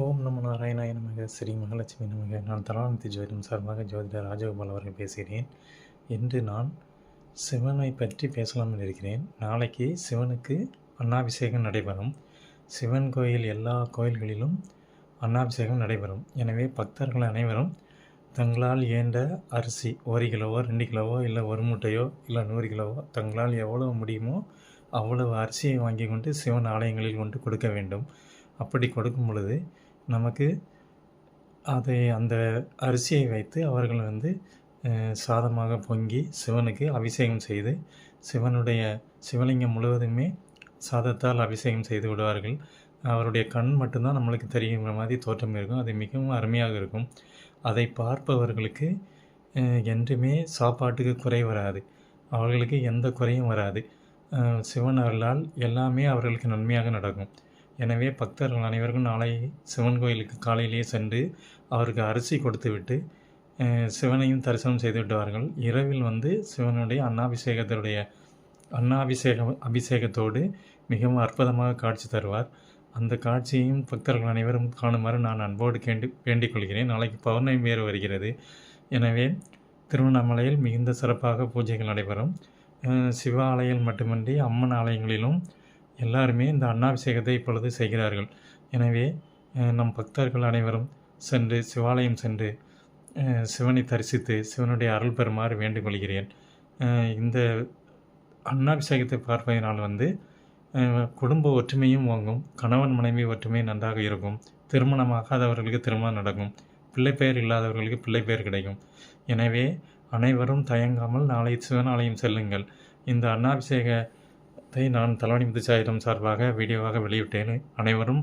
ஓம் நம நாராயணாய நமக. ஸ்ரீ மகாலட்சுமி நமக. நான் தலானந்தி ஜோதிடம் சார்பாக ஜோதிடர் ராஜகோபால் அவர்கள் பேசுகிறேன். இன்று நான் சிவனை பற்றி பேசலாம் இருக்கிறேன். நாளைக்கு சிவனுக்கு அன்னாபிஷேகம் நடைபெறும். சிவன் கோயில் எல்லா கோயில்களிலும் அன்னாபிஷேகம் நடைபெறும். எனவே பக்தர்கள் அனைவரும் தங்களால் ஏண்ட அரிசி ஒரு கிலோவோ ரெண்டு கிலோவோ இல்லை ஒரு மூட்டையோ இல்லை நூறு கிலோவோ தங்களால் எவ்வளவு முடியுமோ அவ்வளவு அரிசியை வாங்கி கொண்டு சிவன் ஆலயங்களில் கொண்டு கொடுக்க வேண்டும். அப்படி கொடுக்கும் பொழுது நமக்கு அதை அந்த அரிசியை வைத்து அவர்கள் வந்து சாதமாக பொங்கி சிவனுக்கு அபிஷேகம் செய்து சிவனுடைய சிவலிங்கம் முழுவதுமே சாதத்தால் அபிஷேகம் செய்து விடுவார்கள். அவருடைய கண் மட்டும்தான் நம்மளுக்கு தெரியுங்கிற மாதிரி தோற்றம் இருக்கும். அது மிகவும் அருமையாக இருக்கும். அதை பார்ப்பவர்களுக்கு என்றுமே சாப்பாட்டுக்கு குறை வராது. அவர்களுக்கு எந்த குறையும் வராது. சிவன் அருளால் எல்லாமே அவர்களுக்கு நன்மையாக நடக்கும். எனவே பக்தர்கள் அனைவருக்கும் நாளை சிவன் கோயிலுக்கு காலையிலேயே சென்று அவருக்கு அரிசி கொடுத்துவிட்டு சிவனையும் தரிசனம் செய்து விடுவார்கள். இரவில் வந்து சிவனுடைய அன்னாபிஷேகத்தினுடைய அன்னாபிஷேக அபிஷேகத்தோடு மிகவும் அற்புதமாக காட்சி தருவார். அந்த காட்சியையும் பக்தர்கள் அனைவரும் காணுமாறு நான் அன்போடு கேண்டு வேண்டிக் கொள்கிறேன். நாளைக்கு பௌர்ணமி வேறு வருகிறது. எனவே திருவண்ணாமலையில் மிகுந்த சிறப்பாக பூஜைகள் நடைபெறும். சிவ ஆலயம் மட்டுமின்றி அம்மன் ஆலயங்களிலும் எல்லாருமே இந்த அன்னாபிஷேகத்தை இப்பொழுது செய்கிறார்கள். எனவே நம் பக்தர்கள் அனைவரும் சென்று சிவாலயம் சென்று சிவனை தரிசித்து சிவனுடைய அருள் பெறுமாறு வேண்டுகொள்கிறேன் இந்த அன்னாபிஷேகத்தை பார்ப்பதனால் வந்து குடும்ப ஒற்றுமையும் வாங்கும் கணவன் மனைவி ஒற்றுமை நன்றாக இருக்கும் திருமணமாகாதவர்களுக்கு திருமணம் நடக்கும் பிள்ளை பெயர் இல்லாதவர்களுக்கு பிள்ளை பெயர் கிடைக்கும். எனவே அனைவரும் தயங்காமல் நாளை சிவனாலயம் செல்லுங்கள். இந்த படத்தை நான் தலைவணி முத்துச்சாயிரம் சார்பாக வீடியோவாக வெளியிட்டேன் அனைவரும்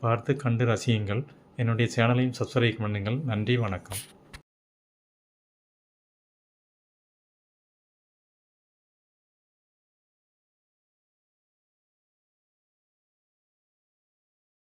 பார்த்து கண்டு ரசியுங்கள். என்னுடைய சேனலையும் சப்ஸ்கிரைப் பண்ணுங்கள். நன்றி வணக்கம்.